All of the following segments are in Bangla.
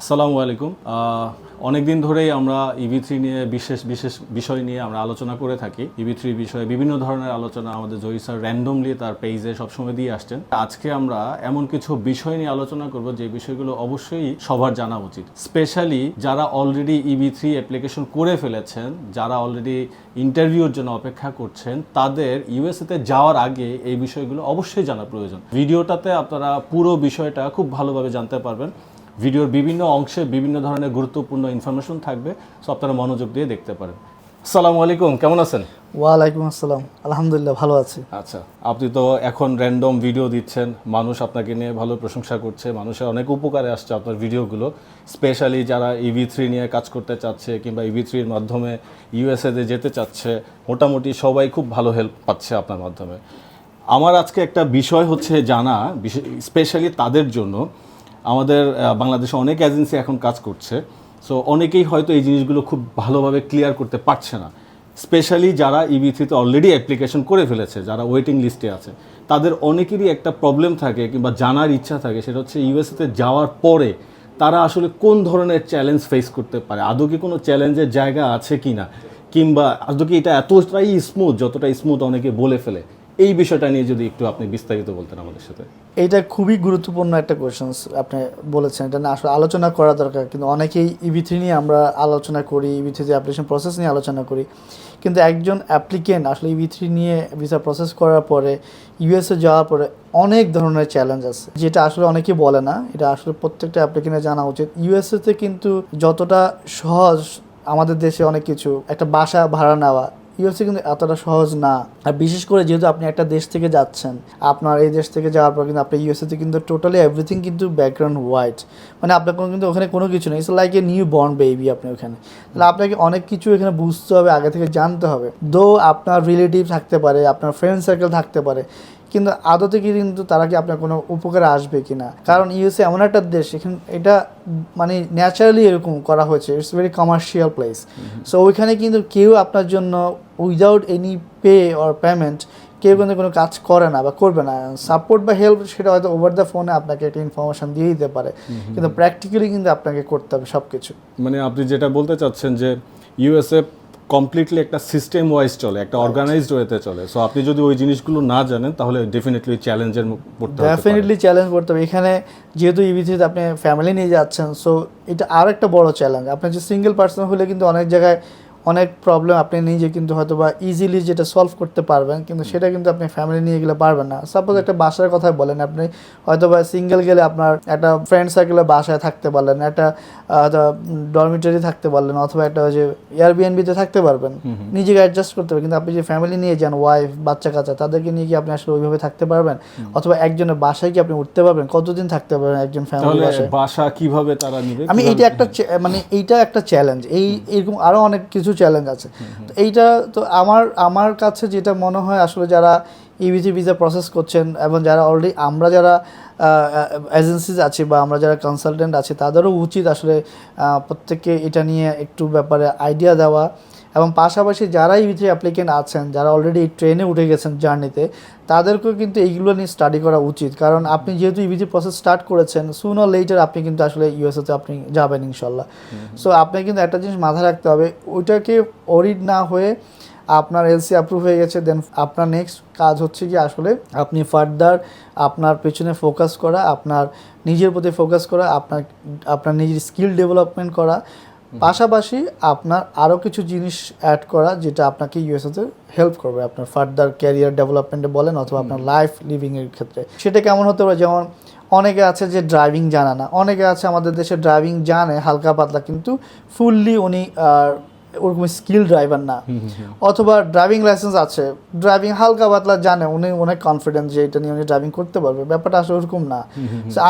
আসসালামু আলাইকুম। অনেক দিন ধরেই আমরা ইভি থ্রি নিয়ে বিশেষ বিশেষ বিষয় নিয়ে আমরা আলোচনা করে থাকি। ইভি থ্রি বিষয়ে বিভিন্ন ধরনের আলোচনা আমাদের জয়ী স্যার র্যান্ডমলি তার পেজে সবসময় দিয়ে আসছেন। আজকে আমরা এমন কিছু বিষয় নিয়ে আলোচনা করব, যে বিষয়গুলো অবশ্যই সবার জানা উচিত। স্পেশালি যারা অলরেডি ইভি থ্রি অ্যাপ্লিকেশন করে ফেলেছেন, যারা অলরেডি ইন্টারভিউর জন্য অপেক্ষা করছেন, তাদের ইউএসএতে যাওয়ার আগে এই বিষয়গুলো অবশ্যই জানা প্রয়োজন। ভিডিওটাতে আপনারা পুরো বিষয়টা খুব ভালোভাবে জানতে পারবেন। ভিডিওর বিভিন্ন অংশে বিভিন্ন ধরনের গুরুত্বপূর্ণ ইনফরমেশন থাকবে সো আপনারা মনোযোগ দিয়ে দেখতে পারেন। আসসালামু আলাইকুম কেমন আছেন? ওয়ালাইকুম আসসালাম আলহামদুলিল্লাহ ভালো আছি। আচ্ছা আপনি তো এখন র্যান্ডম ভিডিও দিচ্ছেন মানুষ আপনাকে নিয়ে ভালো প্রশংসা করছে মানুষের অনেক উপকারে আসছে আপনার ভিডিওগুলো স্পেশালি যারা ইভি থ্রি নিয়ে কাজ করতে চাচ্ছে কিংবা ইভি থ্রির মাধ্যমে ইউএসএতে যেতে চাচ্ছে মোটামুটি সবাই খুব ভালো হেল্প পাচ্ছে আপনার মাধ্যমে। আমার আজকে একটা বিষয় হচ্ছে জানা স্পেশালি তাদের জন্য আমাদের বাংলাদেশে অনেক এজেন্সি এখন কাজ করছে। সো অনেকেই হয়তো এই জিনিসগুলো খুব ভালোভাবে ক্লিয়ার করতে পারছে না। স্পেশালি যারা ইবি থ্রিতে অলরেডি অ্যাপ্লিকেশন করে ফেলেছে, যারা ওয়েটিং লিস্টে আছে, তাদের অনেকেরই একটা প্রবলেম থাকে কিংবা জানার ইচ্ছা থাকে, সেটা হচ্ছে ইউএসএতে যাওয়ার পরে তারা আসলে কোন ধরনের চ্যালেঞ্জ ফেস করতে পারে? আদৌ কি কোনো চ্যালেঞ্জের জায়গা আছে কি না কিংবা আদৌ কি এটা এতটাই স্মুথ যতটা স্মুথ অনেকে বলে ফেলে? এই বিষয়টা নিয়ে যদি একটু আপনি বিস্তারিত বলতেন আমাদের সাথে। এইটা খুবই গুরুত্বপূর্ণ একটা কোয়েশন আপনি বলেছেন। এটা না আসলে আলোচনা করা দরকার। কিন্তু অনেকেই ইভি থ্রি নিয়ে আমরা আলোচনা করি ইভি থ্রি অ্যাপ্লিকেশন প্রসেস নিয়ে আলোচনা করি। কিন্তু একজন অ্যাপ্লিকেন্ট আসলে ইভি থ্রি নিয়ে ভিসা প্রসেস করার পরে ইউএসএ যাওয়ার পরে অনেক ধরনের চ্যালেঞ্জ আছে। যেটা আসলে অনেকেই বলে না। এটা আসলে প্রত্যেকটা অ্যাপ্লিকেন্টের জানা উচিত। ইউএসএতে কিন্তু যতটা সহজ আমাদের দেশে অনেক কিছু, একটা বাসা ভাড়া নেওয়া ইউএসএ কিন্তু এতটা সহজ না। আর বিশেষ করে যেহেতু আপনি একটা দেশ থেকে যাচ্ছেন, আপনার এই দেশ থেকে যাওয়ার পর কিন্তু আপনি ইউএসএতে কিন্তু টোটালি এভরিথিং কিন্তু ব্যাকগ্রাউন্ড হোয়াইট মানে আপনার কোনো কিন্তু ওখানে কোনো কিছু নেই। It's like a newborn baby আপনি ওখানে। তাহলে আপনাকে অনেক কিছু এখানে বুঝতে হবে, আগে থেকে জানতে হবে। দো আপনার রিলেটিভ থাকতে পারে, আপনার ফ্রেন্ড সার্কেল থাকতে পারে কিন্তু আদতে কি কিন্তু তারা কি আপনার কোনো উপকারে আসবে কি না কারণ ইউএসএ এমন একটা দেশ এখানে এটা মানে ন্যাচারালি এরকম করা হয়েছে it's very commercial place so ওইখানে কিন্তু কেউ আপনার জন্য without any pay or payment কেউ কিন্তু কোনো কাজ করে না বা করবে না। সাপোর্ট বা হেল্প সেটা হয়তো ওভার দ্য ফোনে আপনাকে একটা ইনফরমেশন দিয়ে দিতে পারে। কিন্তু প্র্যাকটিক্যালি কিন্তু আপনাকে করতে হবে সব কিছু মানে আপনি যেটা বলতে চাচ্ছেন যে ইউএসএ কমপ্লিটলি একটা সিস্টেম ওয়াইজ চলে, একটা অর্গানাইজড ওয়েতে চলে। সো আপনি যদি ওই জিনিসগুলো না জানেন, তাহলে ডেফিনেটলি চ্যালেঞ্জের পড়তে পারে। ডেফিনেটলি চ্যালেঞ্জ করতে হবে। এখানে যেহেতু ইভিথিতে আপনি ফ্যামিলি নিয়ে যাচ্ছেন সো এটা আর একটা বড় চ্যালেঞ্জ আপনি যে সিঙ্গেল পার্সন হলে কিন্তু অনেক জায়গায় অনেক প্রবলেম আপনি নিজে কিন্তু হয়তো বা ইজিলি যেটা সলভ করতে পারবেন, কিন্তু সেটা কিন্তু আপনি ফ্যামিলি নিয়ে গেলে পারবেন না। সাপোজ একটা বাসার কথা বলেন, আপনি হয়তো বা সিঙ্গেল গেলে আপনার একটা ফ্রেন্ড সার্কেলে বাসায় থাকতে পারলেন, একটা ডরমিটারি থাকতে পারলেন অথবা একটা ওই যে এয়ারবিএনবিতে থাকতে পারবেন। নিজেকে অ্যাডজাস্ট করতে পারবেন কিন্তু আপনি যে ফ্যামিলি নিয়ে যান ওয়াইফ বাচ্চা কাচ্চা তাদেরকে নিয়ে কি আপনি আসলে ওইভাবে থাকতে পারবেন? অথবা একজনের বাসায় কি আপনি উঠতে পারবেন? কতদিন থাকতে পারবেন একজন ফ্যামিলি বাসায়? বাসা কীভাবে তারা নিবে? আমি এইটা একটা মানে এইটা একটা চ্যালেঞ্জ এই এরকম আরও অনেক কিছু চ্যালেঞ্জ আছে। তো এইটা তো আমার আমার কাছে যেটা মনে হয় আসলে যারা ইভিজি ভিসা প্রসেস করছেন এবং যারা অলরেডি আমরা যারা এজেন্সিজ আছে বা আমরা যারা কনসালটেন্ট আছে তাদেরও উচিত আসলে প্রত্যেককে এটা নিয়ে একটু ব্যাপারে আইডিয়া দেওয়া। এবং পাশাপাশি যারা ইভিজি অ্যাপ্লিকেন্ট আছেন যারা অলরেডি ট্রেনে উঠে গেছেন জার্নিতে তাদেরকেও কিন্তু এইগুলো নিয়ে স্টাডি করা উচিত। কারণ আপনি যেহেতু ইভিজি প্রসেস স্টার্ট করেছেন সুন অর লেটার আপনি কিন্তু আসলে ইউএসএতে আপনি যাবেন ইনশাল্লাহ। সো আপনাকে কিন্তু একটা জিনিস মাথায় রাখতে হবে ওইটাকে অরিড না হয়ে আপনার এলসি অ্যাপ্রুভ হয়ে গেছে দেন আপনার নেক্সট কাজ হচ্ছে কি আসলে আপনি ফার্দার আপনার পেছনে ফোকাস করা আপনার নিজের প্রতি ফোকাস করা আপনার আপনার নিজের স্কিল ডেভেলপমেন্ট করা পাশাপাশি আপনার আরও কিছু জিনিস অ্যাড করা যেটা আপনাকে ইউএসএতে হেল্প করবে আপনার ফার্দার ক্যারিয়ার ডেভেলপমেন্টে বলেন অথবা আপনার লাইফ লিভিংয়ের ক্ষেত্রে। সেটা কেমন হতে পারে? যেমন অনেকে আছে যে ড্রাইভিং জানা না অনেকে আছে আমাদের দেশে ড্রাইভিং জানে হালকা পাতলা কিন্তু ফুললি উনি ওরকম স্কিল ড্রাইভার না। অথবা ড্রাইভিং লাইসেন্স আছে। ড্রাইভিং হালকা পাতলা জানে উনি অনেক কনফিডেন্স যে এটা নিয়ে উনি ড্রাইভিং করতে পারবে। ব্যাপারটা আসলে ওরকম না।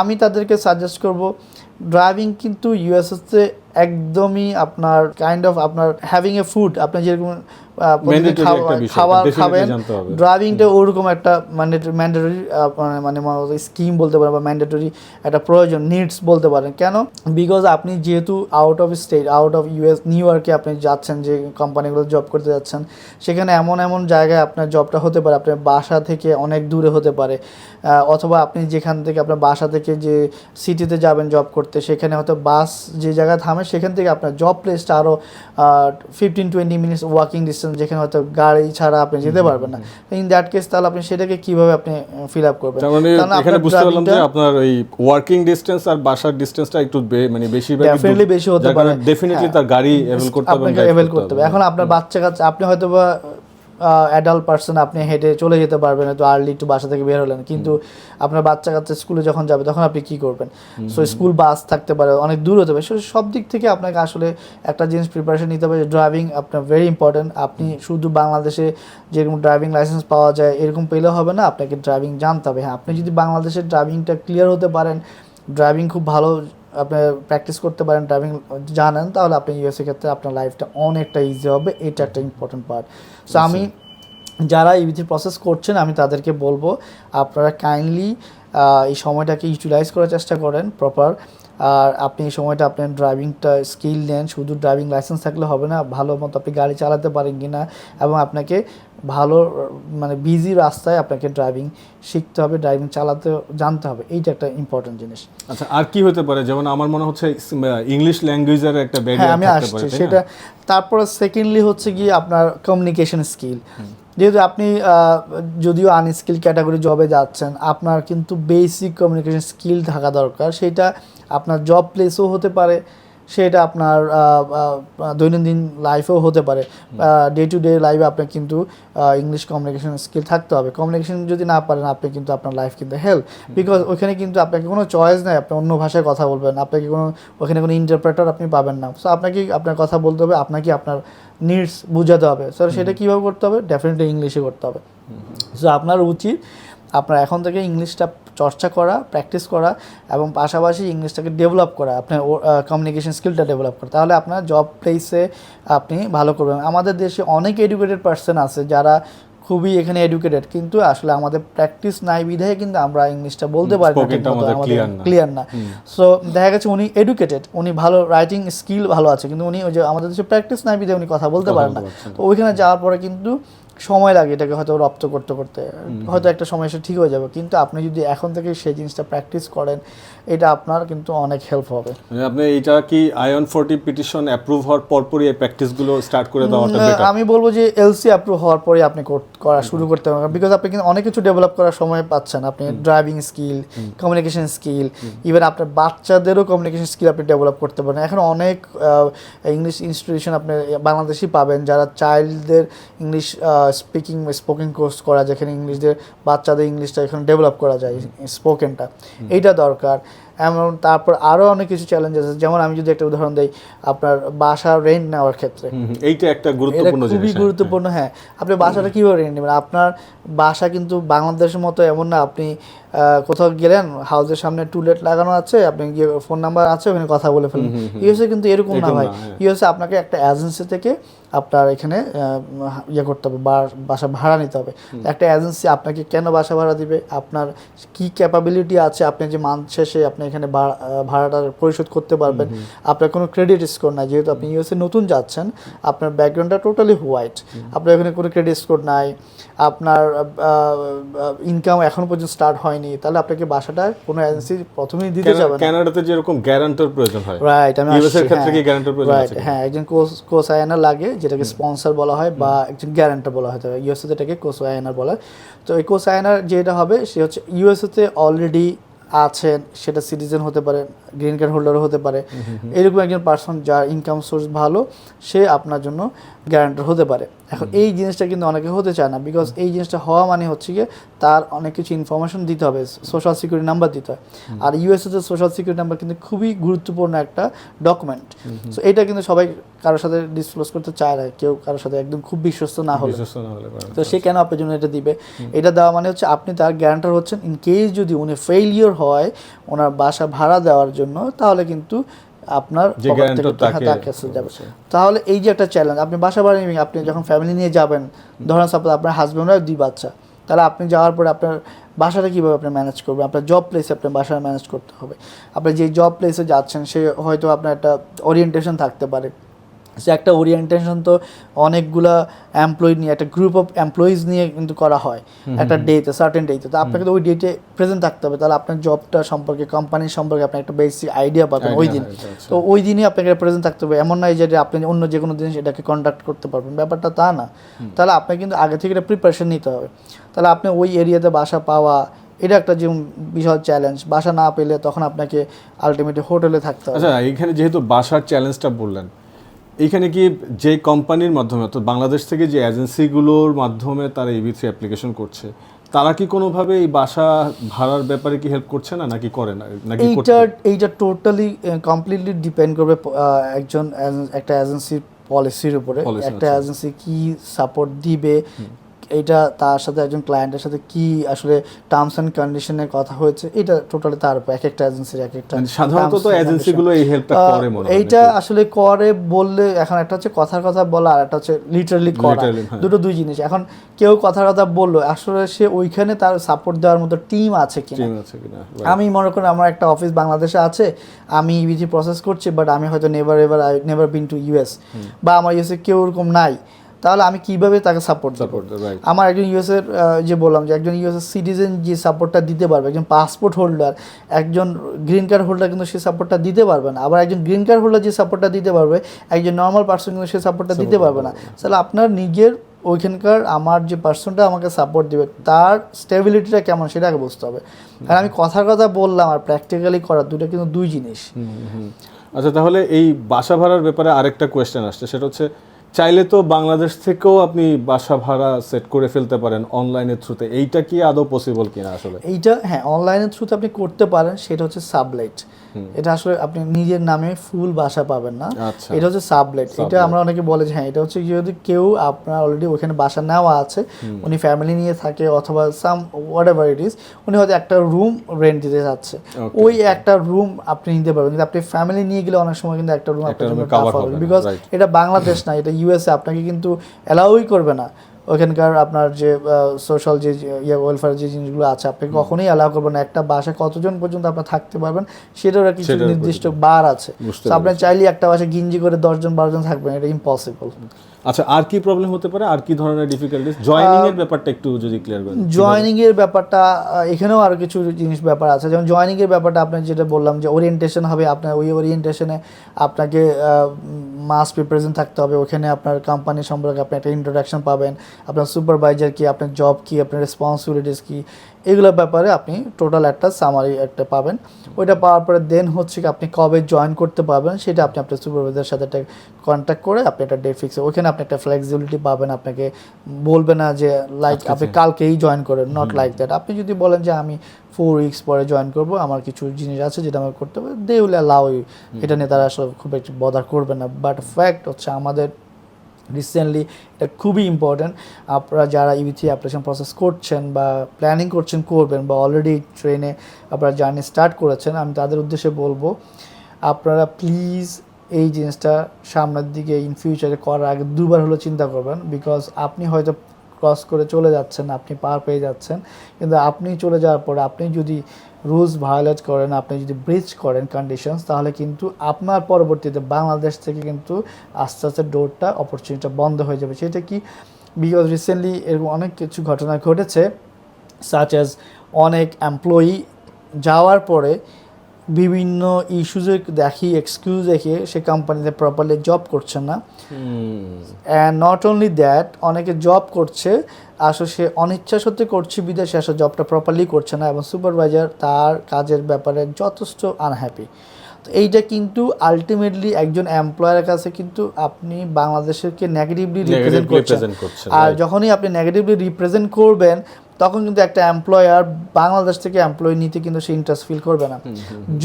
আমি তাদেরকে সাজেস্ট করব ড্রাইভিং কিন্তু ইউএসএসতে একদমই আপনার কাইন্ড অফ আপনার হ্যাভিং এ ফুড আপনি যেরকম খাওয়া- খাবেন। ড্রাইভিংটা ওরকম একটা ম্যান্ডেটরি মানে স্কিম বলতে পারেন বা ম্যান্ডেটরি একটা প্রয়োজন নিডস বলতে পারেন। কেন? বিকজ আপনি যেহেতু out of state out of US new ইয়র্কে আপনি যাচ্ছেন যে কোম্পানিগুলো জব করতে যাচ্ছেন সেখানে এমন এমন জায়গায় আপনার জবটা হতে পারে। আপনার বাসা থেকে অনেক দূরে হতে পারে। অথবা আপনি যেখান থেকে আপনার বাসা থেকে যে সিটিতে যাবেন জব করতে করতে সেখানে হয়তো বাস যে জায়গায় থামে সেখান থেকে আপনার জব প্লেসটা আরও fifteen twenty minutes walking distance যেখানে হয়তো গাড়ি ছাড়া আপনি যেতে পারবেন না। ইন দ্যাট কেস তাহলে আপনি সেটাকে কীভাবে আপনি ফিল আপ করবেন? মানে এখানে বুঝতে পারলাম যে আপনার এই ওয়ার্কিং ডিসটেন্স আর বাসার ডিসটেন্সটা একটু মানে বেশি ডেফিনেটলি বেশি হতে পারে। ডেফিনেটলি হ্যাঁ। তার গাড়ি এভেল করতে হবে এভেল করতে হবে। এখন আপনার বাচ্চা কাচ্চা আপনি হয়তো বা অ্যাডাল্ট পার্সন আপনি হেঁটে চলে যেতে পারবেন তো আর্লি একটু বাসা থেকে বের হলেন। কিন্তু আপনার বাচ্চা কাচ্চা স্কুলে যখন যাবে তখন আপনি কি করবেন? সো স্কুল বাস থাকতে পারে অনেক দূর হতে পারে। সব দিক থেকে আপনাকে আসলে একটা জিনিস প্রিপারেশন নিতে হবে ড্রাইভিং আপনার ভেরি ইম্পর্টেন্ট আপনি শুধু বাংলাদেশে যেরকম ড্রাইভিং লাইসেন্স পাওয়া যায় এরকম পেলে হবে না আপনাকে ড্রাইভিং জানতে হবে। হ্যাঁ আপনি যদি বাংলাদেশের ড্রাইভিংটা ক্লিয়ার হতে পারেন ড্রাইভিং খুব ভালো আপনি প্র্যাকটিস করতে পারেন ড্রাইভিং জানেন তাহলে আপনি ইউএসএ ক্ষেত্রে আপনার লাইফটা অনেকটা ইজি হবে। এটা একটা ইম্পর্টেন্ট পার্ট সো আমি যারা ইভিথি প্রসেস করছেন, আমি তাদেরকে বলব, আপনারা কাইন্ডলি এই সময়টাকে ইউটিলাইজ করার চেষ্টা করেন প্রপার আর আপনি এই সময়টা আপনার ড্রাইভিংটা স্কিল নেন, শুধু ড্রাইভিং লাইসেন্স থাকলে হবে না, ভালো মতো আপনি গাড়ি চালাতে পারেন কি না এবং আপনাকে ভালো মানে বিজি রাস্তায় আপনাকে ড্রাইভিং শিখতে হবে ড্রাইভিং চালাতে জানতে হবে। এইটা একটা ইম্পর্টেন্ট জিনিস। আচ্ছা আর কি হতে পারে? যেমন আমার মনে হচ্ছে ইংলিশ ল্যাঙ্গুয়েজের একটা ব্যারিয়ার আমি আসছি? সেটা তারপরে সেকেন্ডলি হচ্ছে গিয়ে আপনার কমিউনিকেশন স্কিল যেহেতু আপনি যদিও আনস্কিল ক্যাটাগরি জবে যাচ্ছেন আপনার কিন্তু বেসিক কমিউনিকেশন স্কিল থাকা দরকার। সেটা আপনার জব প্লেসও হতে পারে। সেটা আপনার দৈনন্দিন লাইফেও হতে পারে। ডে টু ডে লাইফে আপনার কিন্তু ইংলিশ কমিউনিকেশন স্কিল থাকতে হবে। কমিউনিকেশন যদি না পারেন আপনি কিন্তু আপনার লাইফ কিন্তু হেল্প বিকজ ওখানে কিন্তু আপনাকে কোনো চয়েস নেই আপনি অন্য ভাষায় কথা বলবেন। আপনাকে কোনো ওখানে কোনো ইন্টারপ্রেটার আপনি পাবেন না। সো আপনাকে আপনার কথা বলতে হবে আপনাকে আপনার নিডস বোঝাতে হবে। সো সেটা কীভাবে করতে হবে? ডেফিনেটলি ইংলিশে করতে হবে। সো আপনার উচিত আপনার এখন থেকে ইংলিশটা চর্চা করা প্র্যাকটিস করা এবং পাশাপাশি ইংলিশটাকে ডেভেলপ করা আপনার কমিউনিকেশন স্কিলটা ডেভেলপ করা। তাহলে আপনার জব প্লেসে আপনি ভালো করবেন। আমাদের দেশে অনেক এডুকেটেড পার্সন আছে যারা খুবই এখানে এডুকেটেড কিন্তু আসলে আমাদের প্র্যাকটিস নাই বিধায় কিন্তু আমরা ইংলিশটা বলতে পারি না আমাদের। ক্লিয়ার না। সো দেখা গেছে উনি এডুকেটেড উনি ভালো রাইটিং স্কিল ভালো আছে কিন্তু উনি ওই যে আমাদের দেশে প্র্যাকটিস নাই বিধায় উনি কথা বলতে পারেন না। তো ওইখানে যাওয়ার পরে কিন্তু সময় লাগে এটাকে হয়তো রপ্ত করতে করতে। হয়তো একটা সময় এসে ঠিক হয়ে যাবে। কিন্তু আপনি যদি এখন থেকে সেই জিনিসটা প্র্যাকটিস করেন এটা আপনার কিন্তু অনেক হেল্প হবে। মানে আপনি এটা কি আয়ন ফোরটি পিটিশন অ্যাপ্রুভ হওয়ার পরপরই এই প্র্যাকটিসগুলো স্টার্ট করে দেওয়াটা আমি বলব যে এলসি অ্যাপ্রুভ হওয়ার পরে আপনি কর- করা শুরু করতে হবে। বিকজ আপনি কিন্তু অনেক কিছু ডেভেলপ করার সময় পাচ্ছেন। আপনি driving skill communication skill even আপনার বাচ্চাদেরও কমিউনিকেশন স্কিল আপনি ডেভেলপ করতে পারেন। এখন অনেক ইংলিশ ইনস্টিটিউশন আপনি বাংলাদেশি পাবেন যারা চাইল্ডদের ইংলিশ স্পিকিং স্পোকেন কোর্স করা যেখানে ইংলিশদের বাচ্চাদের ইংলিশটা এখানে ডেভেলপ করা যায় স্পোকেনটা এইটা দরকার। এমন তারপর আরও অনেক কিছু চ্যালেঞ্জ আছে। যেমন আমি যদি একটা উদাহরণ দিই আপনার বাসা রেন্ট নেওয়ার ক্ষেত্রে। এইটা একটা গুরুত্বপূর্ণ খুবই হ্যাঁ। গুরুত্বপূর্ণ হ্যাঁ। আপনি বাসাটা কীভাবে রেন্ট নেবেন? আপনার বাসা কিন্তু বাংলাদেশের মতো এমন না। আপনি আহ, কোথাও গেলেন হাউসের সামনে টুলেট লাগানো আছে আপনি গিয়ে ফোন নাম্বার আছে ওখানে কথা বলে ফেলেন ইউএসএ কিন্তু এরকম না ভাই। না, হ্যাঁ। ইউএসএ আপনাকে একটা এজেন্সি থেকে আপনার এখানে ইয়ে করতে হবে বাসা ভাড়া নিতে হবে। একটা এজেন্সি আপনাকে কেন বাসা ভাড়া দিবে? আপনার কি ক্যাপাবিলিটি আছে? আপনি যে মান্থ শেষে আপনি এখানে ভাড়া- ভাড়াটা পরিশোধ করতে পারবেন। আপনার কোনো ক্রেডিট স্কোর নাই। যেহেতু আপনি ইউএসএ নতুন যাচ্ছেন আপনার ব্যাকগ্রাউন্ডটা টোটালি হোয়াইট আপনার এখানে কোনো ক্রেডিট স্কোর নাই। আপনার ইনকাম এখন পর্যন্ত স্টার্ট হয়নি। তাহলে আপনাকে বাসাটা কোনো এজেন্সি প্রথমেই দিতে যাবে না। কানাডাতে যেরকম গ্যারান্টার প্রয়োজন হয়। রাইট আমি US এর ক্ষেত্রে কি হ্যাঁ। guarantor প্রয়োজন Right, আছে কি? হ্যাঁ একজন কোসায়নার লাগে। যেটাকে স্পন্সর বলা হয় বা একজন গ্যারান্টার বলা হয় ইউএসএ এটাকে কোসায়নার বলা। হয় তো এই কোসায়নার যেটা হবে সে হচ্ছে ইউএসএতে অলরেডি আছেন সেটা সিটিজেন হতে পারে গ্রিন কার্ড হোল্ডারও হতে পারে। এরকম একজন পার্সন যার ইনকাম সোর্স ভালো সে আপনার জন্য গ্যারান্টার হতে পারে। এখন এই জিনিসটা কিন্তু অনেকে হতে চায় না বিকজ এই জিনিসটা হওয়া মানে হচ্ছে গিয়ে তার অনেক কিছু ইনফরমেশন দিতে হবে সোশ্যাল সিকিউরিটি নাম্বার দিতে হয়। আর ইউএসএতে সোশ্যাল সিকিউরিটি নাম্বার কিন্তু খুবই গুরুত্বপূর্ণ একটা ডকুমেন্ট সো এটা কিন্তু সবাই কারোর সাথে ডিসক্লোজ করতে চায় না কেউ কারোর সাথে একদম খুব বিশ্বস্ত না হলে। তো সে কেন আপনার জন্য এটা দিবে? এটা দেওয়া মানে হচ্ছে আপনি তার গ্যারান্টার হচ্ছেন ইন কেস যদি উনি ফেইলিওর হয় ওনার বাসা ভাড়া দেওয়ার জন্য তাহলে কিন্তু আপনার তাহলে এই যে একটা চ্যালেঞ্জ আপনি বাসা বাড়ি নেবেন আপনি যখন ফ্যামিলি নিয়ে যাবেন ধরেন সাপোজ আপনার হাজব্যান্ডরা দুই বাচ্চা তাহলে আপনি যাওয়ার পরে আপনার বাসাটা কীভাবে আপনি ম্যানেজ করবেন? আপনার জব প্লেসে আপনার বাসাটা ম্যানেজ করতে হবে। আপনি যে জব প্লেসে যাচ্ছেন সে হয়তো আপনার একটা ওরিয়েন্টেশন থাকতে পারে। সে একটা ওরিয়েন্টেশন তো অনেকগুলা এমপ্লয়ি নিয়ে একটা গ্রুপ অফ এমপ্লয়িজ নিয়ে কিন্তু করা হয় একটা ডেতে সার্টেন ডেতে তো আপনাকে তো ওই ডেটে প্রেজেন্ট থাকতে হবে। তাহলে আপনার জবটা সম্পর্কে কোম্পানির সম্পর্কে আপনি একটা বেসিক আইডিয়া পাবেন ওই দিন। আচ্ছা। তো ওই দিনই আপনাকে প্রেজেন্ট থাকতে হবে। এমন নয় যে আপনি অন্য যে কোনো জিনিস এটাকে কন্ডাক্ট করতে পারবেন। ব্যাপারটা তা না। তাহলে আপনাকে কিন্তু আগে থেকে একটা প্রিপারেশন নিতে হবে। তাহলে আপনি ওই এরিয়াতে বাসা পাওয়া এটা একটা যে বিশাল চ্যালেঞ্জ বাসা না পেলে তখন আপনাকে আলটিমেটলি হোটেলে থাকতে হবে। আচ্ছা এখানে যেহেতু বাসার চ্যালেঞ্জটা বললেন এইখানে কি যে কোম্পানির মাধ্যমে অর্থাৎ বাংলাদেশ থেকে যে এজেন্সিগুলোর মাধ্যমে তারা ইভি থ্রি অ্যাপ্লিকেশন করছে তারা কি কোনোভাবে এই বাসা ভাড়ার ব্যাপারে কি হেল্প করছে না নাকি করে না নাকি এইটা এইটা টোটালি কমপ্লিটলি ডিপেন্ড করবে একজন একটা এজেন্সির পলিসির উপরে। একটা আচ্ছা। এজেন্সি কি সাপোর্ট দিবে এটা তার সাথে একজন ক্লায়েন্টের সাথে কি আসলে টার্মস অ্যান্ড কন্ডিশনের কথা হয়েছে এটা টোটালি তার এক একটা এজেন্সির এক একটা মানে সাধারণত তো এজেন্সিগুলো এই হেল্পটা করে মনে এইটা আসলে করে বললে এখন একটা হচ্ছে কথার কথা বলা আর একটা হচ্ছে লিটারালি করা। হ্যাঁ। দুটো দুই জিনিস। এখন কেউ কথার কথা বলল আসলে সে ওইখানে তার সাপোর্ট দেওয়ার মতো টিম আছে কিনা? Right. আমি মনে করি আমার একটা অফিস বাংলাদেশে আছে আমি ইবিজি প্রসেস করছি বাট আমি হয়তো never ever I never been to US বা আমার ইউএসএ কেউ ওরকম নাই। তাহলে আমি কীভাবে তাকে সাপোর্ট দেবো? Support, আমার একজন ইউএস এর যে বললাম যে একজন ইউএস এর সিটিজেন যে সাপোর্টটা দিতে পারবে একজন পাসপোর্ট হোল্ডার একজন গ্রিন কার্ড হোল্ডার কিন্তু সেই সাপোর্টটা দিতে পারবে না। আবার একজন গ্রিন কার্ড হোল্ডার যে সাপোর্টটা দিতে পারবে একজন নর্মাল পার্সন কিন্তু সেই সাপোর্টটা দিতে পারবে না। তাহলে আপনার নিজের ওইখানকার আমার যে পার্সনটা আমাকে সাপোর্ট দিবে তার স্টেবিলিটিটা কেমন সেটা আগে বুঝতে হবে। আর আমি কথার কথা বললাম আর প্র্যাকটিক্যালি করা দুটো কিন্তু দুই জিনিস। আচ্ছা তাহলে এই বাসা ভাড়ার ব্যাপারে আরেকটা কোয়েশ্চেন আসছে। সেটা হচ্ছে চাইলে তো বাংলাদেশ থেকেও আপনি বাসা ভাড়া সেট করে ফেলতে পারেন অনলাইনের থ্রুতে এইটা কি আদৌ পসিবল কিনা আসলে? এইটা হ্যাঁ অনলাইনের থ্রুতে আপনি করতে পারেন সেটা হচ্ছে সাবলেট এটা আসলে আপনি নিজের নামে ফুল বাসা পাবেন না। আচ্ছা। এটা হচ্ছে সাবলেট এটা আমরা অনেকে বলে যে হ্যাঁ এটা হচ্ছে যদি কেউ আপনার অলরেডি ওখানে বাসা নেওয়া আছে উনি ফ্যামিলি নিয়ে থাকে অথবা some whatever it is উনি হয়তো একটা রুম রেন্ট দিতে চাচ্ছে। ওই একটা রুম আপনি নিতে পারবেন। কিন্তু আপনি ফ্যামিলি নিয়ে গেলে অনেক সময় কিন্তু একটা রুম আপনার জন্য বিকজ এটা বাংলাদেশ না এটা ইউএসএ আপনাকে কিন্তু অ্যালাউই করবে না। ওখানকার আপনার যে সোশ্যাল যে ইয়ে ওয়েলফেয়ার যে জিনিসগুলো আছে আপনাকে কখনোই অ্যালাউ করবেন না। একটা বাসে কতজন পর্যন্ত আপনার থাকতে পারবেন সেটারও কিছু নির্দিষ্ট বার আছে। তো আপনি চাইলে একটা বাসে গিঞ্জি করে দশজন বারোজন থাকবেন এটা ইম্পসিবল আচ্ছা আর কি প্রবলেম হতে পারে? আর কি ধরনের ডিফিকাল্টিস জয়েনিং এর ব্যাপারটা একটু যদি ক্লিয়ার করেন। জয়নিং এর ব্যাপারটা এখানেও আরও কিছু জিনিস ব্যাপার আছে। যেমন জয়নিং এর ব্যাপারটা আপনার যেটা বললাম যে ওরিয়েন্টেশন হবে আপনার ওই ওরিয়েন্টেশনে আপনাকে মাস প্রিপারেশন থাকতে হবে। ওখানে আপনার কোম্পানি সম্পর্কে আপনি একটা ইন্ট্রোডাকশন পাবেন। আপনার সুপারভাইজার কি আপনার জব কি আপনার রেসপন্সিবিলিটিস কি এগুলোর ব্যাপারে আপনি টোটাল একটা সামারি একটা পাবেন। ওইটা পাওয়ার পরে দেন হচ্ছে কি আপনি কবে জয়েন করতে পারবেন সেটা আপনি আপনার সুপারভাইজারের সাথে একটা কন্ট্যাক্ট করে আপনি একটা ডেট ফিক্স ওইখানে আপনি একটা ফ্লেক্সিবিলিটি পাবেন আপনাকে বলবে না যে লাইক আপনি কালকেই জয়েন করেন নট লাইক দ্যাট আপনি যদি বলেন যে আমি ফোর উইকস পরে জয়েন করব আমার কিছু জিনিস আছে যেটা আমাকে করতে হবে দে উইল অ্যালাউ এটা নিয়ে তারা আসলে খুব একটু বদার করবে না। বাট ফ্যাক্ট হচ্ছে আমাদের রিসেন্টলি এটা খুবই ইম্পর্ট্যান্ট আপনারা যারা ইউথি অ্যাপ্লিকেশন প্রসেস করছেন বা প্ল্যানিং করছেন, করবেন বা অলরেডি ট্রেনে আপনারা জার্নি স্টার্ট করেছেন, আমি তাদের উদ্দেশ্যে বলব, আপনারা প্লিজ এই জিনিসটা সামনের দিকে ইন ফিউচারে করার আগে দুবার হলো চিন্তা করবেন বিকজ আপনি হয়তো ক্রস করে চলে যাচ্ছেন, আপনি পার পেয়ে যাচ্ছেন, কিন্তু আপনি চলে যাওয়ার পরে আপনি যদি রুলস ভায়োলেট করেন, আপনি যদি ব্রিচ করেন কন্ডিশনস তাহলে কিন্তু আপনার পরবর্তীতে বাংলাদেশ থেকে কিন্তু আস্তে আস্তে ডোরটা অপরচুনিটিটা বন্ধ হয়ে যাবে। সেটা কি? বিকজ রিসেন্টলি এরকম অনেক কিছু ঘটনা ঘটেছে সাচ অ্যাজ অনেক এমপ্লয়ি যাওয়ার পরে বিভিন্ন ইস্যুজে দেখি এক্সকিউজ দেখে সে কোম্পানিতে প্রপারলি জব করছে না। অ্যান্ড নট অনলি দ্যাট অনেকে জব করছে আসলে সে অনিচ্ছা সত্যি করছে বিদেশে আসলে জবটা প্রপারলি করছে না এবং সুপারভাইজার তার কাজের ব্যাপারে যথেষ্ট আনহ্যাপি তো এইটা কিন্তু আলটিমেটলি একজন এমপ্লয়ারের কাছে কিন্তু আপনি বাংলাদেশকে নেগেটিভলি রিপ্রেজেন্ট করছেন। আর যখনই আপনি নেগেটিভলি রিপ্রেজেন্ট করবেন তখন কিন্তু একটা এমপ্লয়ার বাংলাদেশ থেকে এমপ্লয়ি নিতে কিন্তু সে ইন্টারেস্ট ফিল করবে না।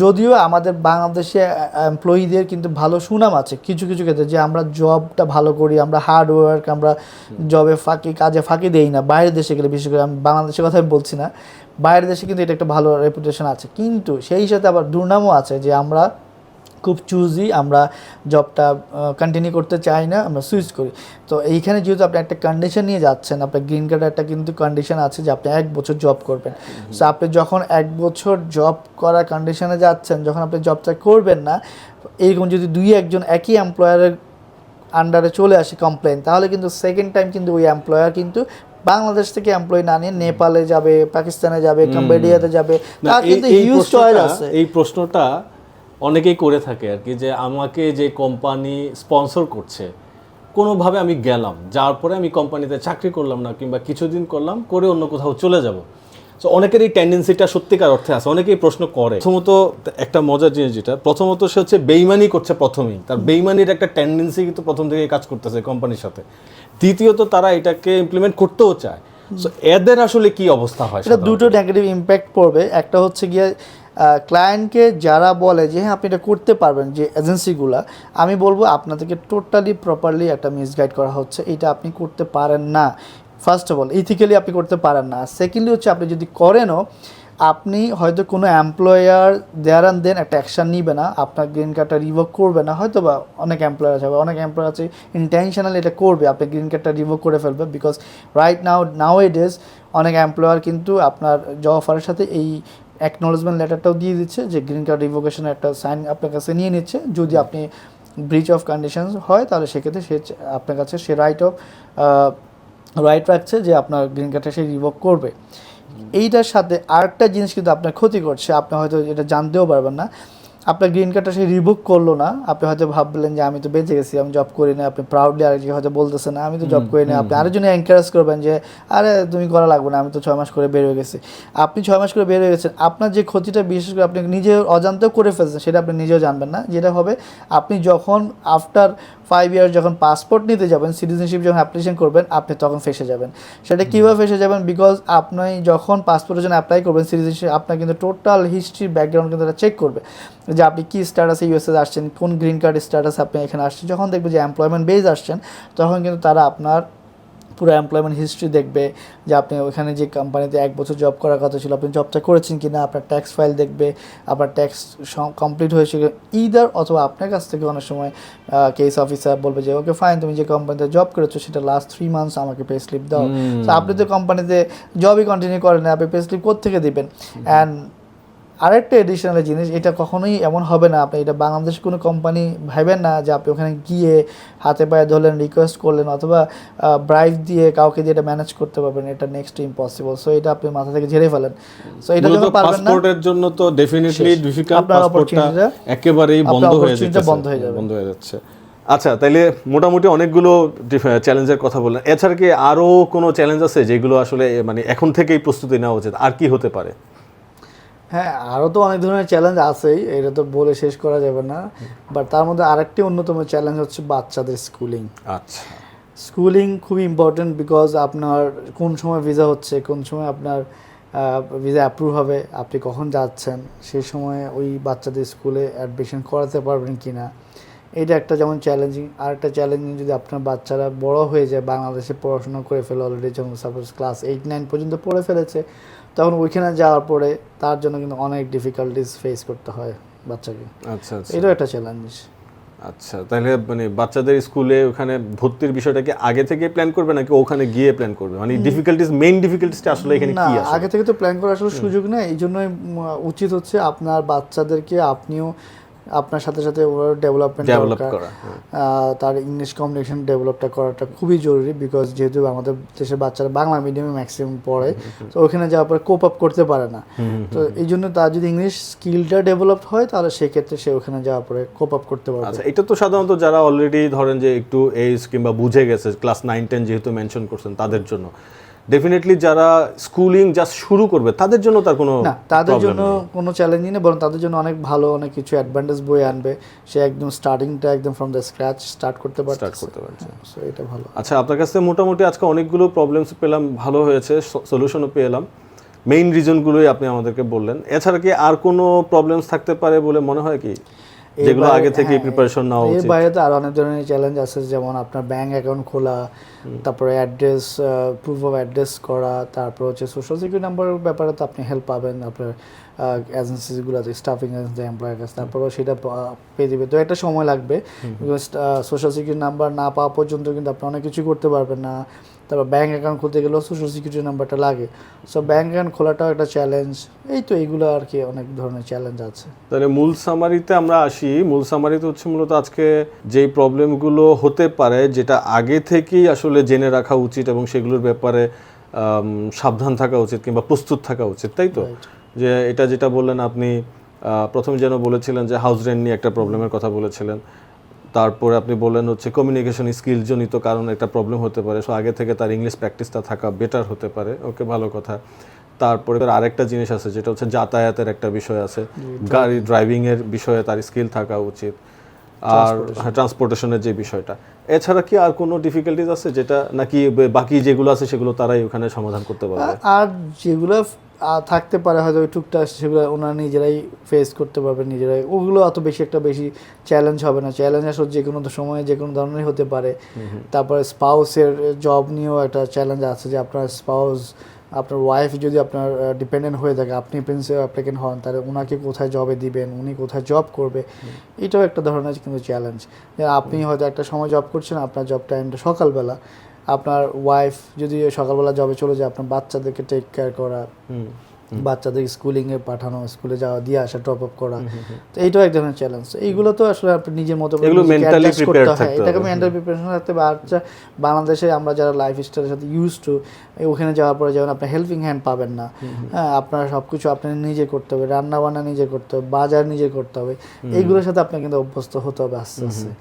যদিও আমাদের বাংলাদেশে এমপ্লয়ীদের কিন্তু ভালো সুনাম আছে কিছু কিছু ক্ষেত্রে যে আমরা জবটা ভালো করি আমরা হার্ড ওয়ার্ক আমরা জবে ফাঁকি কাজে ফাঁকি দেই না। বাইরের দেশে গেলে বিশেষ করে আমি বাংলাদেশের কথা আমি বলছি না বাইরের দেশে কিন্তু এটা একটা ভালো রেপুটেশন আছে। কিন্তু সেই সাথে আবার দুর্নামও আছে যে আমরা খুব চুজি আমরা জবটা কন্টিনিউ করতে চাই না আমরা সুইচ করি। তো এইখানে যেহেতু আপনি একটা কন্ডিশন নিয়ে যাচ্ছেন আপনার গ্রিন কার্ডের একটা কিন্তু কন্ডিশন আছে যে আপনি এক বছর জব করবেন। সো আপনি যখন এক বছর জব করার কন্ডিশনে যাচ্ছেন যখন আপনি জবটা করবেন না এরকম যদি দুই একজন একই এমপ্লয়ারের আন্ডারে চলে আসে কমপ্লেন তাহলে কিন্তু সেকেন্ড টাইম কিন্তু ওই এমপ্লয়ার কিন্তু বাংলাদেশ থেকে এমপ্লয় না নিয়ে নেপালে যাবে পাকিস্তানে যাবে কম্বোডিয়াতে যাবে তার কিন্তু হিউজ চয়েস আছে। এই প্রশ্নটা অনেকেই করে থাকে আর কি যে আমাকে যে কোম্পানি স্পন্সর করছে কোনোভাবে আমি গেলাম যার পরে আমি কোম্পানিতে চাকরি করলাম না কিংবা কিছুদিন করলাম করে অন্য কোথাও চলে যাব। তো অনেকের এই টেন্ডেন্সিটা সত্যিকার অর্থে আছে অনেকেই প্রশ্ন করে। প্রথমত একটা মজার জিনিস যেটা প্রথমত সে হচ্ছে বেইমানি করছে প্রথমেই। তার বেইমানির একটা টেন্ডেন্সি কিন্তু প্রথম থেকে কাজ করতেছে কোম্পানির সাথে। দ্বিতীয়ত তারা এটাকে ইমপ্লিমেন্ট করতেও চায়। সো এদের আসলে কি অবস্থা হয় এটা দুটো নেগেটিভ ইম্প্যাক্ট পড়বে। একটা হচ্ছে গিয়ে ক্লায়েন্টকে যারা বলে যে হ্যাঁ আপনি এটা করতে পারবেন যে এজেন্সিগুলা আমি বলব আপনাদেরকে টোটালি প্রপারলি একটা মিসগাইড করা হচ্ছে। এটা আপনি করতে পারেন না। ফার্স্ট অফ অল ইথিক্যালি আপনি করতে পারেন না। সেকেন্ডলি হচ্ছে, আপনি যদি করেনও, আপনি হয়তো কোনো এমপ্লয়ার দেয়ার অ্যান্ড দেন একটা অ্যাকশান নিবে না। আপনার গ্রিন কার্ডটা রিভোক করবে না। হয়তো বা অনেক এমপ্লয়ার আছে অনেক এমপ্লয়ার আছে ইন্টেনশনালি এটা করবে। আপনি গ্রিন কার্ডটা রিভোক করে ফেলবে। Because right now now it is অনেক এমপ্লয়ার কিন্তু আপনার জব অফারের সাথে এই অ্যাকনোলেজমেন্ট লেটারটাও দিয়ে দিচ্ছে যে গ্রিন কার্ড রিভোকেশনের একটা সাইন আপনার কাছে নিয়ে নিচ্ছে। যদি আপনি ব্রিচ অফ কন্ডিশনস হয় তাহলে সেক্ষেত্রে সে আপনার কাছে সে রাইট অফ রাইট রাখছে যে আপনার গ্রিন কার্ডটা সে রিভোক করবে। এইটার সাথে আরেকটা জিনিস কিন্তু আপনার ক্ষতি করছে। আপনি হয়তো এটা জানতেও পারবেন না। আপনার গ্রিন কার্ডটা সে রিভোক করল না। আপনি হয়তো ভাবলেন যে আমি তো বেঁচে গেছি আমি জব করি না আপনি প্রাউডলি আরেকজন হয়তো বলতেছেন না আমি তো জব করি না আপনি আরেকজনে এনকারেজ করবেন যে আরে তুমি করা লাগবে না আমি তো ছয় মাস করে বের হয়ে গেছি। আপনি ছয় মাস করে বের হয়ে গেছেন আপনার যে ক্ষতিটা বিশেষ করে আপনি নিজে অজান্তেও করে ফেলছেন সেটা আপনি নিজেও জানবেন না। যেটা হবে আপনি যখন আফটার ফাইভ ইয়ার যখন পাসপোর্ট নিতে যাবেন সিটিজেনশিপ যখন অ্যাপ্লিকেশন করবেন আপনি তখন ফেসে যাবেন। সেটা কীভাবে ফেসে যাবেন? বিকজ আপনি যখন পাসপোর্টের জন্য অ্যাপ্লাই করবেন সিটিজেনশিপ আপনার কিন্তু টোটাল হিস্ট্রি ব্যাকগ্রাউন্ড কিন্তু এটা চেক করবে। যে আপনি কী স্ট্যাটাসে ইউএসএ আসছেন কোন গ্রিন কার্ড স্ট্যাটাস আপনি এখানে আসছেন যখন দেখবেন যে এমপ্লয়মেন্ট বেজ আসছেন তখন কিন্তু তারা আপনার পুরো এমপ্লয়মেন্ট হিস্ট্রি দেখবে যে আপনি ওখানে যে কোম্পানিতে এক বছর জব করার কথা ছিল আপনি জবটা করেছেন কি না আপনার ট্যাক্স ফাইল দেখবে আপনার ট্যাক্স কমপ্লিট হয়েছে ইদার অথবা আপনার কাছ থেকে অনেক সময় কেস অফিসার বলবে যে ওকে ফাইন তুমি যে কোম্পানিতে জব করেছ সেটা লাস্ট থ্রি মান্থস আমাকে পে স্লিপ দাও। তো আপনি তো কোম্পানিতে জবই কন্টিনিউ করেন আপনি পে স্লিপ কোথেকে দেবেন? অ্যান্ড আরেকটা এডিশনাল জিনিস এটা কখনোই এমন হবে না। আপনি এটা বাংলাদেশ কোনো কোম্পানি ভাবেন না যে আপনি ওখানে গিয়ে হাতে পায়ে ধরলেন রিকোয়েস্ট করলেন অথবা ব্রাইভ দিয়ে কাউকে দিয়ে এটা ম্যানেজ করতে পারবেন। এটা নেক্সট ইম্পসিবল সো এটা আপনি মাথা থেকে ঝেড়ে ফেলেন। সো এটা যখন পারবেন না। পাসপোর্টের জন্য তো ডেফিনেটলি ডিফিকাল্ট পাসপোর্টটা একেবারেই বন্ধ হয়ে যাচ্ছে বন্ধ হয়ে যাবে। বন্ধ হয়ে যাচ্ছে। আচ্ছা তাইলে মোটামুটি অনেকগুলো চ্যালেঞ্জের কথা বললেন। এছাড়া কি আরও কোনো চ্যালেঞ্জ আছে যেগুলো আসলে মানে এখন থেকেই প্রস্তুতি নেওয়া উচিত? আর কি হতে পারে? হ্যাঁ আরও তো অনেক ধরনের চ্যালেঞ্জ আছেই এটা তো বলে শেষ করা যাবে না। বাট তার মধ্যে আরেকটি অন্যতম চ্যালেঞ্জ হচ্ছে বাচ্চাদের স্কুলিং আচ্ছা। স্কুলিং খুবই ইম্পর্টেন্ট বিকজ আপনার কোন সময় ভিসা হচ্ছে কোন সময় আপনার ভিসা অ্যাপ্রুভ হবে আপনি কখন যাচ্ছেন সেই সময় ওই বাচ্চাদের স্কুলে অ্যাডমিশন করাতে পারবেন কি না এটা একটা যেমন চ্যালেঞ্জিং আর একটা চ্যালেঞ্জিং যদি আপনার বাচ্চারা বড় হয়ে যায় বাংলাদেশে পড়াশোনা করে ফেলে অলরেডি যেমন সাপোজ ক্লাস এইট নাইন পর্যন্ত পড়ে ফেলেছে তখন ওইখানে যাওয়ার পরে তার জন্য কিন্তু অনেক ডিফিকাল্টিস ফেস করতে হয় বাচ্চাকে। আচ্ছা আচ্ছা। এটাও একটা চ্যালেঞ্জ আচ্ছা তাহলে মানে বাচ্চাদের স্কুলে ওখানে ভর্তির বিষয়টাকে আগে থেকে প্ল্যান করবে নাকি ওখানে গিয়ে প্ল্যান করবে? মানে ডিফিকাল্টিস মেইন ডিফিকাল্টিসটা আসলে এখানে কি আছে আগে থেকে তো প্ল্যান করা আসলে সুযোগ না এই জন্যই উচিত হচ্ছে আপনার বাচ্চাদেরকে আপনিও আপনার সাথে সাথে ওর ডেভেলপমেন্ট ডেভেলপ করা হ্যাঁ। তার ইংলিশ কমিউনিকেশন ডেভেলপটা করাটা খুবই জরুরি বিকজ যেহেতু আমাদের দেশের বাচ্চারা বাংলা মিডিয়ামে ম্যাক্সিমাম পড়ে তো ওখানে যাওয়ার পরে কোপ আপ করতে পারে না। তো এই জন্য তার যদি ইংলিশ স্কিলটা ডেভেলপ হয় তাহলে সেক্ষেত্রে সে ওখানে যাওয়ার পরে কোপ আপ করতে পারবে। আচ্ছা এটা তো সাধারণত যারা অলরেডি ধরেন যে একটু এজ কিংবা বুঝে গেছে ক্লাস নাইন টেন যেহেতু মেনশন করছেন তাদের জন্য। ডেফিনেটলি যারা স্কুলিং জাস্ট শুরু করবে তাদের জন্য তার কোনো না তাদের জন্য কোনো চ্যালেঞ্জই নেই বরং তাদের জন্য অনেক ভালো অনেক কিছু অ্যাডভান্টেজ বই আনবে। সে একদম স্টার্টিংটা একদম ফ্রম দ্য স্ক্র্যাচ স্টার্ট করতে পারছে Start করতে পারছে। সো এটা ভালো। আচ্ছা আপনার কাছে মোটামুটি আজকে অনেকগুলো প্রবলেমস পেলাম ভালো হয়েছে সলিউশনও পেলাম। মেইন রিজনগুলোই আপনি আমাদেরকে বললেন। এছাড়া কি আর কোনো প্রবলেমস থাকতে পারে বলে মনে হয় কি? যেগুলো আগে থেকে হ্যাঁ, প্রিপারেশন নেওয়া এর বাইরে তো আরও অনেক ধরনের চ্যালেঞ্জ আছে যেমন আপনার ব্যাংক অ্যাকাউন্ট খোলা তারপরে অ্যাড্রেস প্রুফ অফ অ্যাড্রেস করা তারপর হচ্ছে সোশ্যাল সিকিউরিটি নাম্বারের ব্যাপারে তো আপনি হেল্প পাবেন আপনার এজেন্সিগুলো আছে স্টাফিং এজেন্সি এমপ্লয়ের কাছে তারপরেও সেটা পেয়ে দেবে তো একটা সময় লাগবে সোশ্যাল সিকিউরিটি নাম্বার না পাওয়া পর্যন্ত কিন্তু আপনি অনেক কিছু করতে পারবেন না। তারপর ব্যাঙ্ক অ্যাকাউন্ট খুলতে গেলেও সোশ্যাল সিকিউরিটি নাম্বারটা লাগে। সো ব্যাঙ্ক অ্যাকাউন্ট খোলাটাও একটা চ্যালেঞ্জ এই তো এইগুলো আর কি অনেক ধরনের চ্যালেঞ্জ আছে। তাহলে মূল সামারিতে আমরা আসি। মূল সামারিতে হচ্ছে মূলত আজকে যেই প্রবলেমগুলো হতে পারে যেটা আগে থেকেই আসলে জেনে রাখা উচিত এবং সেগুলোর ব্যাপারে সাবধান থাকা উচিত কিংবা প্রস্তুত থাকা উচিত তাই তো? যে এটা যেটা বললেন আপনি প্রথমে যেন বলেছিলেন যে হাউস রেন্ট নিয়ে একটা প্রবলেমের কথা বলেছিলেন। তারপরে আপনি বললেন হচ্ছে কমিউনিকেশন স্কিল জনিত কারণে একটা প্রবলেম হতে পারে। সো আগে থেকে তার ইংলিশ প্র্যাকটিসটা থাকা বেটার হতে পারে। ওকে ভালো কথা। তারপরে তার আরেকটা জিনিস আছে যেটা হচ্ছে যাতায়াতের একটা বিষয় আছে। গাড়ি ড্রাইভিং এর বিষয়ে তার স্কিল থাকা উচিত। আর ট্রান্সপোর্টেশনের যে বিষয়টা। এছাড়া কি আর কোনো ডিফিকাল্টিজ আছে যেটা নাকি বাকি যেগুলো আছে সেগুলো তারাই ওখানে সমাধান করতে পারবে? আর- যেগুলো থাকতে পারে হয়তো ওই টুকটাক সেগুলো ওনারা নিজেরাই ফেস করতে পারবে নিজেরাই। ওগুলো অত বেশি একটা বেশি চ্যালেঞ্জ হবে না। চ্যালেঞ্জ আসলে যে কোনো সময়ে যে কোনো ধরনের হতে পারে। তারপরে স্পাউসের জব নিয়েও একটা চ্যালেঞ্জ আছে যে আপনার স্পাউস আপনার ওয়াইফ যদি আপনার ডিপেন্ডেন্ট হয়ে থাকে আপনি প্রিন্সিপাল অ্যাপ্লিকেন্ট হন তাহলে ওনাকে কোথায় জবে দিবেন উনি কোথায় জব করবে এটাও একটা ধরনের কিন্তু চ্যালেঞ্জ যে আপনি হয়তো একটা সময় জব করছেন আপনার জব টাইমটা সকালবেলা। আপনার ওয়াইফ যদি সকালবেলা জবে চলে যায় আপনার বাচ্চাদেরকে টেক কেয়ার করা বাচ্চাদের স্কুলিংয়ে পাঠানো স্কুলে যাওয়া দিয়ে আসা ড্রপ আপ করা তো এইটাও এক ধরনের চ্যালেঞ্জ এইগুলো তো আসলে আপনি নিজের মতো করতে হয়। এটাকে মেন্টাল প্রিপারেশন থাকতে হবে। আর বাংলাদেশে আমরা যারা লাইফ স্টাইলের সাথে ইউজ টু ওখানে যাওয়ার পরে যেমন আপনি হেল্পিং হ্যান্ড পাবেন না হ্যাঁ আপনার সব কিছু আপনি নিজে করতে হবে রান্না বান্না নিজে করতে হবে বাজার নিজে করতে হবে। এইগুলোর সাথে আপনার কিন্তু অভ্যস্ত হতে হবে আস্তে আস্তে।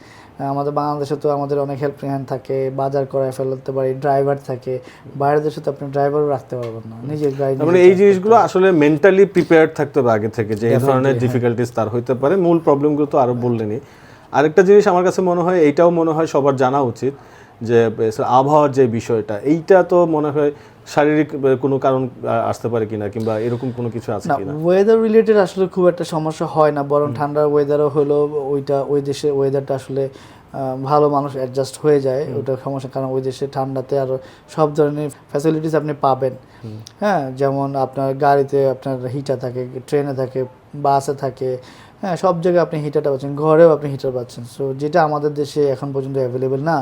আমাদের বাংলাদেশে তো আমাদের অনেক হেল্পিং হ্যান্ড থাকে বাজার করায় ফেলতে পারি ড্রাইভার থাকে। বাইরের দেশে তো আপনি ড্রাইভারও রাখতে পারবেন না নিজের গাড়ি মানে এই জিনিসগুলো আসলে মেন্টালি প্রিপেয়ার্ড থাকতে হবে আগে থেকে যে এই ধরনের ডিফিকাল্টিস তার হইতে পারে। মূল প্রবলেমগুলো তো আরও বললেনই আরেকটা জিনিস আমার কাছে মনে হয় এইটাও মনে হয় সবার জানা উচিত যে আবহাওয়ার যে বিষয়টা এইটা তো মনে হয় শারীরিক কোনো কারণ আসতে পারে কিনা কিংবা এরকম কোনো কিছু আছে না কিনা? ওয়েদার রিলেটেড আসলে খুব একটা সমস্যা হয় না বরং ঠান্ডার ওয়েদারও হলো ওইটা ওই দেশের ওয়েদারটা আসলে ভালো মানুষ অ্যাডজাস্ট হয়ে যায় ওটা সমস্যা কারণ ওই দেশে ঠান্ডাতে আরও সব ধরনের ফ্যাসিলিটিস আপনি পাবেন। হ্যাঁ যেমন আপনার গাড়িতে আপনার হিটার থাকে ট্রেনে থাকে বাসে থাকে হ্যাঁ সব জায়গায় আপনি হিটারটা পাচ্ছেন ঘরেও আপনি হিটার পাচ্ছেন। সো যেটা আমাদের দেশে এখন পর্যন্ত অ্যাভেলেবেল না।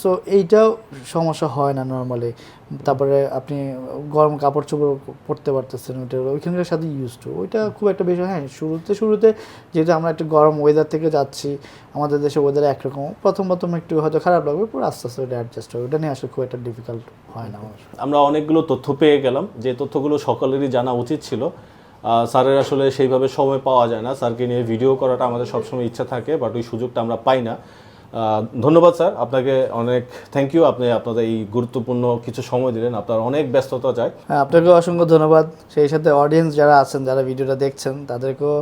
সো এইটাও সমস্যা হয় না নর্মালি তারপরে আপনি গরম কাপড় চোপড় পরতে পারতেছেন ওইটা ওইখানকার সাথে ইউজ টু ওইটা খুব একটা বেশি হ্যাঁ শুরুতে শুরুতে যেহেতু আমরা একটু গরম ওয়েদার থেকে যাচ্ছি আমাদের দেশে ওয়েদার একরকম প্রথম প্রথম একটু হয়তো খারাপ লাগবে পরে আস্তে আস্তে ওইটা অ্যাডজাস্ট হবে ওটা নিয়ে আসলে খুব একটা ডিফিকাল্ট হয় না আমার। আমরা অনেকগুলো তথ্য পেয়ে গেলাম। যে তথ্যগুলো সকলেরই জানা উচিত ছিল। স্যারের আসলে সেইভাবে সময় পাওয়া যায় না। স্যারকে নিয়ে ভিডিও করাটা আমাদের সবসময় ইচ্ছা থাকে বাট ওই সুযোগটা আমরা পাই না। ধন্যবাদ স্যার আপনাকে অনেক থ্যাংক ইউ আপনি আপনাদের এই গুরুত্বপূর্ণ কিছু সময় দিলেন আপনার অনেক ব্যস্ততা যায়। হ্যাঁ আপনাকেও অসংখ্য ধন্যবাদ সেই সাথে অডিয়েন্স যারা আছেন যারা ভিডিওটা দেখছেন তাদেরকেও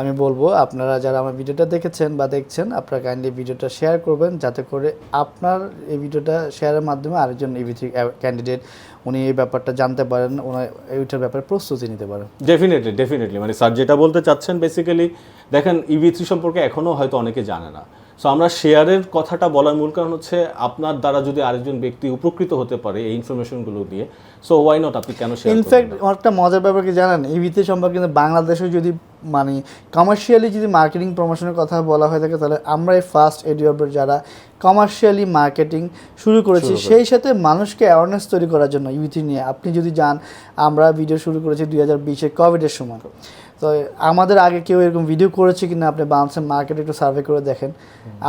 আমি বলব আপনারা যারা আমার ভিডিওটা দেখেছেন বা দেখছেন আপনারা কাইন্ডলি ভিডিওটা শেয়ার করবেন যাতে করে আপনার এই ভিডিওটা শেয়ারের মাধ্যমে আরেকজন ইভি থ্রি ক্যান্ডিডেট উনি এই ব্যাপারটা জানতে পারেন ওনার এইটার ব্যাপারে প্রস্তুতি নিতে পারেন। ডেফিনেটলি ডেফিনেটলি মানে স্যার যেটা বলতে চাচ্ছেন বেসিক্যালি দেখেন ইভি থ্রি সম্পর্কে এখনও হয়তো অনেকে জানে না। সো আমরা শেয়ারের কথাটা বলার মূল কারণ হচ্ছে আপনার দ্বারা যদি আরেকজন ব্যক্তি উপকৃত হতে পারে এই ইনফরমেশনগুলো দিয়ে সো ওয়াই নট আপনি কেন শেয়ার ইনফ্যাক্ট একটা মজার ব্যাপার কি জানেন? এই ভিত্তি সম্পর্কে কিন্তু বাংলাদেশে যদি মানে কমার্শিয়ালি যদি মার্কেটিং প্রমোশনের কথা বলা হয়ে থাকে তাহলে আমরা এই ফার্স্ট এডিওবার যারা কমার্শিয়ালি মার্কেটিং শুরু করেছি সেই সাথে মানুষকে অ্যাওয়ারনেস তৈরি করার জন্য ইউথি নিয়ে। আপনি যদি যান আমরা ভিডিও শুরু করেছি দুই হাজার বিশে কোভিডের সময়। তো আমাদের আগে কেউ এরকম ভিডিও করেছে কিনা আপনি বাংলাদেশের মার্কেটে একটু সার্ভে করে দেখেন।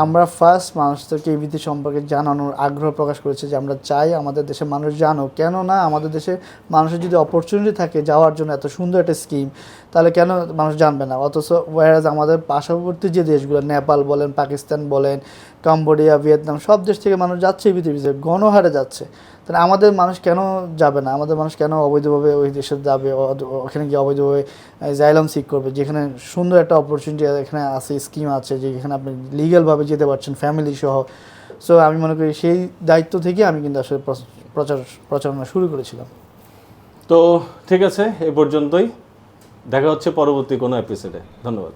আমরা ফার্স্ট মানুষদেরকে এই ভিত্তি সম্পর্কে জানানোর আগ্রহ প্রকাশ করেছি যে আমরা চাই আমাদের দেশের মানুষ জানো কেন না আমাদের দেশে মানুষের যদি অপরচুনিটি থাকে যাওয়ার জন্য এত সুন্দর একটা স্কিম তাহলে কেন মানুষ জানবে না? অথচ ওয়ারাজ আমাদের পার্শ্ববর্তী যে দেশগুলো নেপাল বলেন পাকিস্তান বলেন কম্বোডিয়া ভিয়েতনাম সব দেশ থেকে মানুষ যাচ্ছে পৃথিবীতে গণহারে যাচ্ছে। তাহলে আমাদের মানুষ কেন যাবে না? আমাদের মানুষ কেন অবৈধভাবে ওই দেশে যাবে? ওখানে গিয়ে অবৈধভাবে জাইলাম সিক করবে? যেখানে সুন্দর একটা অপরচুনিটি এখানে আছে স্কিম আছে যেখানে আপনি লিগ্যালভাবে যেতে পারছেন ফ্যামিলি সহ। সো আমি মনে করি সেই দায়িত্ব থেকে আমি কিন্তু আসলে প্রচার প্রচারণা শুরু করেছিলাম। তো ঠিক আছে এ পর্যন্তই। দেখা হচ্ছে পরবর্তী কোনো এপিসোডে ধন্যবাদ।